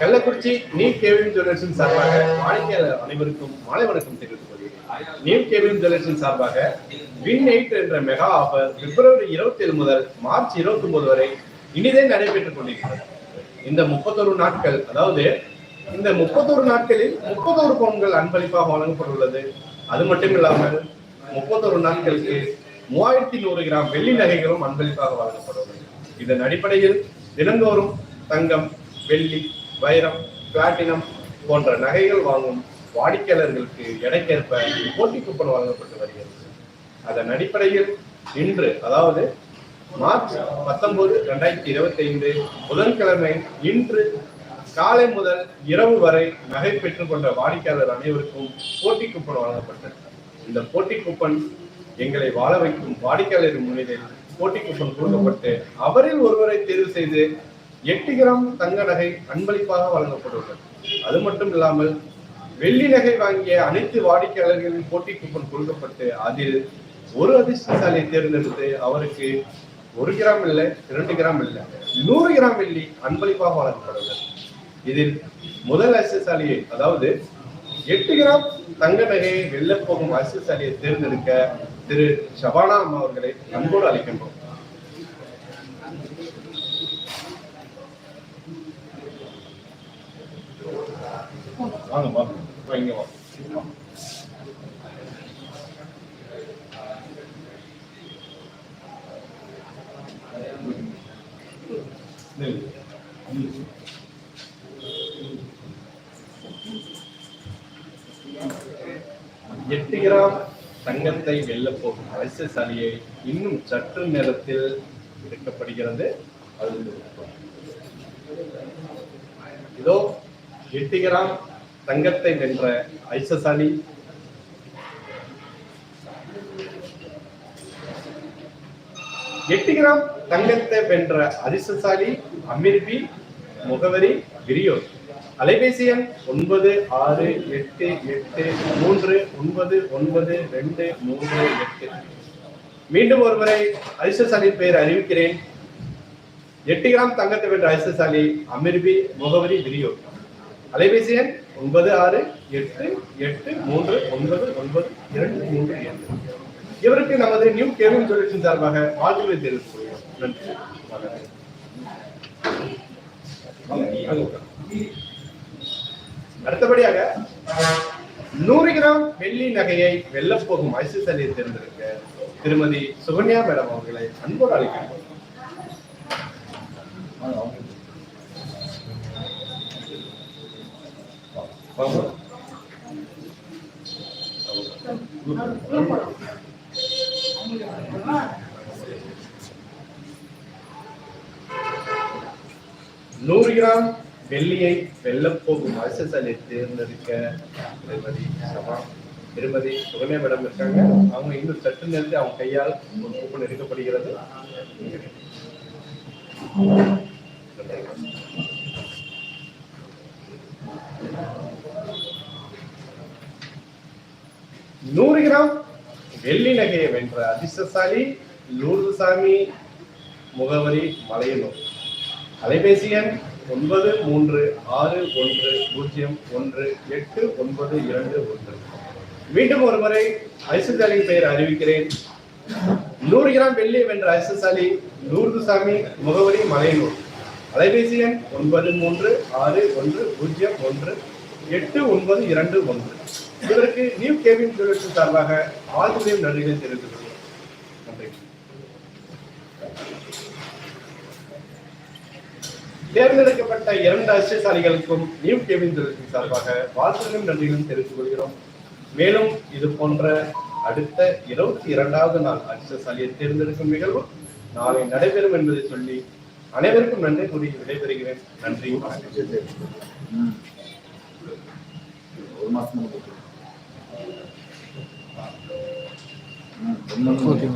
Kallakurichi new Kevin ஜுவல்லர்ஸின் சார்பாக வாடிக்கையாளர் அனைவருக்கும் மாலை வணக்கம் தெரிவித்துக் கொள்கிறேன். நியூ கேவின் ஜுவல்லர்ஸின் சார்பாக வின் எயிட் என்ற மெகா ஆஃபர் பிப்ரவரி இருபத்தி ஏழு முதல் மார்ச் இருபத்தி ஒன்பது வரை இனிதே நடைபெற்றுக் கொண்டிருக்கிறது. இந்த முப்பத்தொரு நாட்கள் அதாவது இந்த முப்பத்தொரு நாட்களில் முப்பத்தொரு பவுன்கள் அன்பளிப்பாக வழங்கப்பட்டுள்ளது. அது மட்டும் இல்லாமல் முப்பத்தொரு நாட்களுக்கு மூவாயிரத்தி நூறு கிராம் வெள்ளி நகைகளும் அன்பளிப்பாக வழங்கப்பட்டுள்ளது. இதன் அடிப்படையில் தினந்தோறும் தங்கம் வெள்ளி வைரம் பிளாட்டினம் போன்ற நகைகள் வாங்கும் வாடிக்கையாளர்களுக்கு எடைக்கேற்ப போட்டி கூப்பன் வழங்கப்பட்டு வருகிறது. அதன் அடிப்படையில் இன்று அதாவது மார்ச் பத்தொன்பது ரெண்டாயிரத்தி இருபத்தி ஐந்து புதன்கிழமை இன்று காலை முதல் இரவு வரை நகை பெற்றுக்கொண்ட வாடிக்கையாளர் அனைவருக்கும் போட்டி கூப்பன் வழங்கப்பட்டது. இந்த போட்டி கூப்பன் எங்களை வாழ வைக்கும் வாடிக்கையாளர் முன்னிலையில் போட்டி கூப்பன் கொடுக்கப்பட்டு அவரில் ஒருவரை தேர்வு செய்து எட்டு கிராம் தங்க நகை அன்பளிப்பாக வழங்கப்பட்டுள்ளது. அது மட்டும் இல்லாமல் வெள்ளி நகை வாங்கிய அனைத்து வாடிக்கையாளர்களின் போட்டி கூப்பன் கொடுக்கப்பட்டு அதில் ஒரு அதிர்ஷ்டசாலியை தேர்ந்தெடுத்து அவருக்கு ஒரு கிராம் இல்லை இரண்டு கிராம் இல்லை நூறு கிராம் வெள்ளி அன்பளிப்பாக வழங்கப்படுகிறது இதில் முதல் அதிர்ஷ்டசாலியை அதாவது எட்டு கிராம் தங்க நகையை வெல்ல போகும் அதிர்ஷ்டசாலியை தேர்ந்தெடுக்க திரு ஷபானா அம்மா அவர்களை அன்போடு அழைக்கின்றோம். வாங்க வாங்க. இங்க வாங்க எட்டு கிராம் தங்கத்தை வெல்லப் போகும் அரசியசாலியை இன்னும் சற்று நேரத்தில் எடுக்கப்படுகிறது. அது இதோ எட்டு கிராம் தங்கத்தை வென்ற ஐசசாலி எட்டு கிராம் தங்கத்தை வென்ற அதிர்ஷ்டசாலி அமீர்பி முகவரி கிரியோர் அலைபேசி எண் ஒன்பது ஆறு எட்டு எட்டு மூன்று ஒன்பது ஒன்பது ரெண்டு மூன்று எட்டு. மீண்டும் ஒருமுறை அதிர்ஷ்டசாலியின் பெயர் அறிவிக்கிறேன். எட்டு கிராம் தங்கத்தை வென்ற அதிர்ஷ்டசாலி அமீர்பி முகவரி விரியோ அலைபேசி எண் ஒன்பது ஆறு எட்டு எட்டு மூன்று ஒன்பது ஒன்பது இரண்டு மூன்று எட்டு. இவருக்கு நமது நியூ கேவின் சொல்யூஷன் சார்பாக வாழ்த்துக்களை தெரிவித்துக் கொள்கிறோம் நன்றி. அடுத்தபடியாக நூறு கிராம் வெள்ளி நகையை வெல்லப் போகும் ஐசிசலியை தேர்ந்தெடுக்க திருமதி சுகன்யா மேடம் அவர்களை அன்போடு அழைக்கிறோம். நூறு கிராம் வெள்ளியை வெல்லப்போகும் போகும் தேர்ந்தெடுக்க திருமதி சபா திருமதி சுகமே மேடம் இருக்காங்க. அவங்க இன்னும் சற்று நேரத்தில் அவங்க கையால் ஒரு கூப்பன் எடுக்கப்படுகிறது. நூறு கிராம் வெள்ளி நகையை வென்ற அதிர்ஷ்டசாலி லூர்துசாமி முகவரி மலையனூர். அலைபேசி எண் ஒன்பது மூன்று ஆறு ஒன்று பூஜ்ஜியம் ஒன்று எட்டு ஒன்பது இரண்டு ஒன்று. மீண்டும் ஒரு முறை ஐசுசாலியின் பெயர் அறிவிக்கிறேன். நூறு கிராம் வெள்ளி வென்ற ஐசுசாலி நூர்துசாமி முகவரி மலையனூர். அலைபேசி எண் ஒன்பது மூன்று ஆறு ஒன்று பூஜ்ஜியம் ஒன்று எட்டு ஒன்பது இரண்டு ஒன்று. இதற்கு நியூ கேபின் சார்பாக வாழ்த்துக்களையும் நன்றிகளை தெரிவித்துக் கொள்கிறோம் நன்றி தேர்ந்தெடுக்கப்பட்ட இரண்டு அதிர்ஷ்டசாலிகளுக்கும் நியூ கேபின் சார்பாக வாசகம் நன்றிகளும் தெரிவித்துக் கொள்கிறோம். மேலும் இது போன்ற அடுத்த இருபத்தி இரண்டாவது நாள் அதிர்ஷ்டசாலியை தேர்ந்தெடுக்கும் நிகழ்வு நாளை நடைபெறும் என்பதை சொல்லி அனைவருக்கும் நன்றி கூறி விடைபெறுகிறேன். நன்றி வணக்கம்.